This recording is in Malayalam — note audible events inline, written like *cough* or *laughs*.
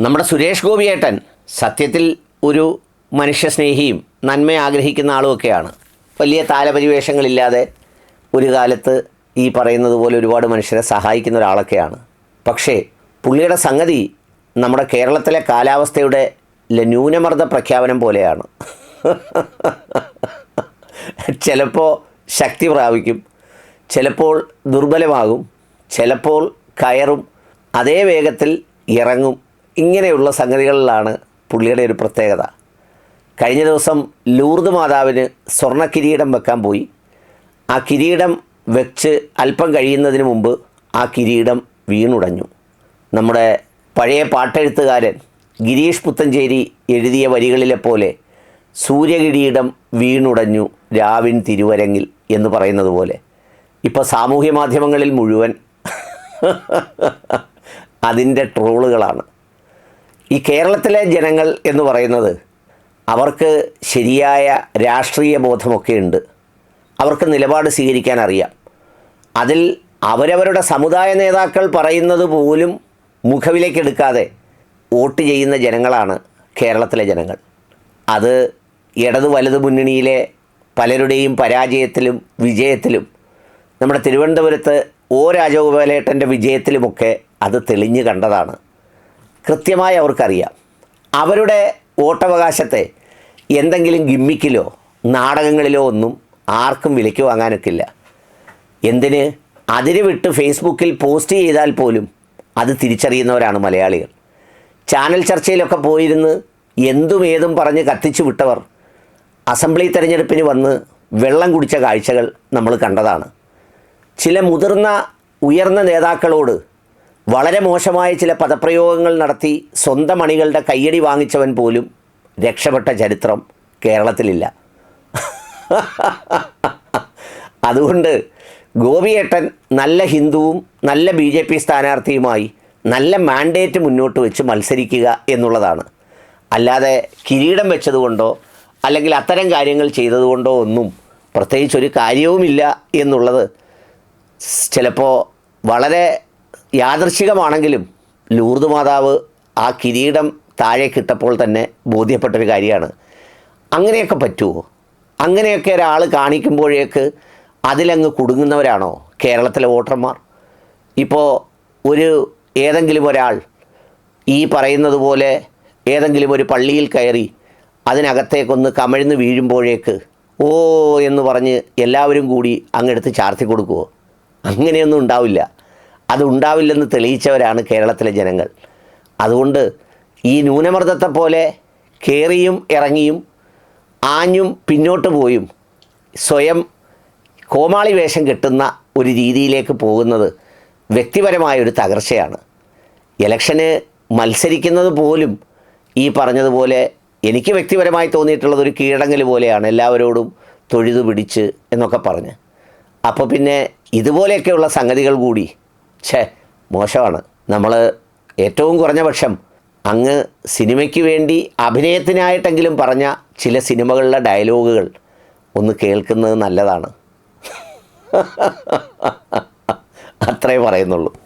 നമ്മുടെ സുരേഷ് ഗോപിയേട്ടൻ സത്യത്തിൽ ഒരു മനുഷ്യസ്നേഹിയും നന്മ ആഗ്രഹിക്കുന്ന ആളുമൊക്കെയാണ്. വലിയ താലപരിവേഷങ്ങളില്ലാതെ ഒരു കാലത്ത് ഈ പറയുന്നത് പോലെ ഒരുപാട് മനുഷ്യരെ സഹായിക്കുന്ന ഒരാളൊക്കെയാണ്. പക്ഷേ പുള്ളിയുടെ സംഗതി നമ്മുടെ കേരളത്തിലെ കാലാവസ്ഥയുടെ ന്യൂനമർദ്ദ പ്രഖ്യാപനം പോലെയാണ്. ചിലപ്പോൾ ശക്തി പ്രാപിക്കും ചിലപ്പോൾ ദുർബലമാകും ചിലപ്പോൾ കയറും അതേ വേഗത്തിൽ ഇറങ്ങും. ഇങ്ങനെയുള്ള സംഗതികളിലാണ് പുള്ളിയുടെ ഒരു പ്രത്യേകത. കഴിഞ്ഞ ദിവസം ലൂർദ് മാതാവിന് സ്വർണ കിരീടം വെക്കാൻ പോയി. ആ കിരീടം വെച്ച് അല്പം കഴിയുന്നതിന് മുമ്പ് ആ കിരീടം വീണുടഞ്ഞു. നമ്മുടെ പഴയ പാട്ടെഴുത്തുകാരൻ ഗിരീഷ് പുത്തഞ്ചേരി എഴുതിയ വരികളിലെ പോലെ സൂര്യകിരീടം വീണുടഞ്ഞു രാവിൻ തിരുവരങ്ങിൽ എന്ന് പറയുന്നത് പോലെ. ഇപ്പോൾ സാമൂഹ്യ മാധ്യമങ്ങളിൽ മുഴുവൻ *laughs* അതിന്റെ ട്രോളുകളാണ്. ഈ കേരളത്തിലെ ജനങ്ങൾ എന്ന് പറയുന്നത് അവർക്ക് ശരിയായ രാഷ്ട്രീയ ബോധമൊക്കെ ഉണ്ട്. അവർക്ക് നിലപാട് സ്വീകരിക്കാൻ അറിയാം. അതിൽ അവരവരുടെ സമുദായ നേതാക്കൾ പറയുന്നത് പോലും മുഖവിലേക്കെടുക്കാതെ വോട്ട് ചെയ്യുന്ന ജനങ്ങളാണ് കേരളത്തിലെ ജനങ്ങൾ. അത് ഇടതു വലതു മുന്നണിയിലെ പലരുടെയും പരാജയത്തിലും വിജയത്തിലും നമ്മുടെ തിരുവനന്തപുരത്ത് ഒ രാജഗോപാലേട്ടന്റെ വിജയത്തിലുമൊക്കെ അത് തെളിഞ്ഞു കണ്ടതാണ്. കൃത്യമായി അവർക്കറിയാം. അവരുടെ വോട്ടവകാശത്തെ എന്തെങ്കിലും ഗിമ്മിക്കിലോ നാടകങ്ങളിലോ ഒന്നും ആർക്കും വിലയ്ക്ക് വാങ്ങാനൊക്കില്ല. എന്തിന്? അതിന് വിട്ട് ഫേസ്ബുക്കിൽ പോസ്റ്റ് ചെയ്താൽ പോലും അത് തിരിച്ചറിയുന്നവരാണ് മലയാളികൾ. ചാനൽ ചർച്ചയിലൊക്കെ പോയിരുന്ന് എന്തും ഏതും പറഞ്ഞ് കത്തിച്ചു വിട്ടവർ അസംബ്ലി തെരഞ്ഞെടുപ്പിന് വന്ന് വെള്ളം കുടിച്ച കാഴ്ചകൾ നമ്മൾ കണ്ടതാണ്. ചില മുതിർന്ന ഉയർന്ന നേതാക്കളോട് വളരെ മോശമായ ചില പദപ്രയോഗങ്ങൾ നടത്തി സ്വന്തം അണികളുടെ കയ്യടി വാങ്ങിച്ചവൻ പോലും രക്ഷപ്പെട്ട ചരിത്രം കേരളത്തിലില്ല. *laughs* അതുകൊണ്ട് ഗോപിയേട്ടൻ നല്ല ഹിന്ദുവും നല്ല ബി ജെ പി സ്ഥാനാർത്ഥിയുമായി നല്ല മാൻഡേറ്റ് മുന്നോട്ട് വെച്ച് മത്സരിക്കുക എന്നുള്ളതാണ്. അല്ലാതെ കിരീടം വെച്ചതുകൊണ്ടോ അല്ലെങ്കിൽ അത്തരം കാര്യങ്ങൾ ചെയ്തതുകൊണ്ടോ ഒന്നും പ്രത്യേകിച്ചൊരു കാര്യവുമില്ല എന്നുള്ളത് ചിലപ്പോൾ വളരെ യാദൃശികമാണെങ്കിലും ലൂർദ് മാതാവ് ആ കിരീടം താഴേക്കിട്ടപ്പോൾ തന്നെ ബോധ്യപ്പെട്ടൊരു കാര്യമാണ്. അങ്ങനെയൊക്കെ പറ്റുമോ അങ്ങനെയൊക്കെ ഒരാൾ കാണിക്കുമ്പോഴേക്ക് അതിലങ്ങ് കുടുങ്ങുന്നവരാണോ കേരളത്തിലെ വോട്ടർമാർ? ഇപ്പോൾ ഒരു ഏതെങ്കിലും ഒരാൾ ഈ പറയുന്നത് പോലെ ഏതെങ്കിലും ഒരു പള്ളിയിൽ കയറി അതിനകത്തേക്കൊന്ന് കമഴ്ന്ന് വീഴുമ്പോഴേക്ക് ഓ എന്ന് പറഞ്ഞ് എല്ലാവരും കൂടി അങ്ങെടുത്ത് ചാർത്തി കൊടുക്കുമോ അങ്ങനെയൊന്നും ഉണ്ടാവില്ല. അത് ഉണ്ടാവില്ലെന്ന് തെളിയിച്ചവരാണ് കേരളത്തിലെ ജനങ്ങൾ. അതുകൊണ്ട് ഈ ന്യൂനമർദ്ദത്തെ പോലെ കയറിയും ഇറങ്ങിയും ആഞ്ഞും പിന്നോട്ട് പോയും സ്വയം കോമാളി വേഷം കെട്ടുന്ന ഒരു രീതിയിലേക്ക് പോകുന്നത് വ്യക്തിപരമായ ഒരു തകർച്ചയാണ്. ഇലക്ഷന് മത്സരിക്കുന്നത് പോലും ഈ പറഞ്ഞതുപോലെ എനിക്ക് വ്യക്തിപരമായി തോന്നിയിട്ടുള്ളത് ഒരു കീഴടങ്ങൽ പോലെയാണ് എല്ലാവരോടും തൊഴുതു പിടിച്ച് എന്നൊക്കെ പറഞ്ഞ്. അപ്പോൾ പിന്നെ ഇതുപോലെയൊക്കെയുള്ള സംഗതികൾ കൂടി ഛേ മോശമാണ്. നമ്മൾ ഏറ്റവും കുറഞ്ഞ പക്ഷം അങ്ങ് സിനിമയ്ക്ക് വേണ്ടി അഭിനയത്തിനായിട്ടെങ്കിലും പറഞ്ഞ ചില സിനിമകളിലെ ഡയലോഗുകൾ ഒന്ന് കേൾക്കുന്നത് നല്ലതാണ്. *laughs* അത്രേ പറയുന്നുള്ളൂ.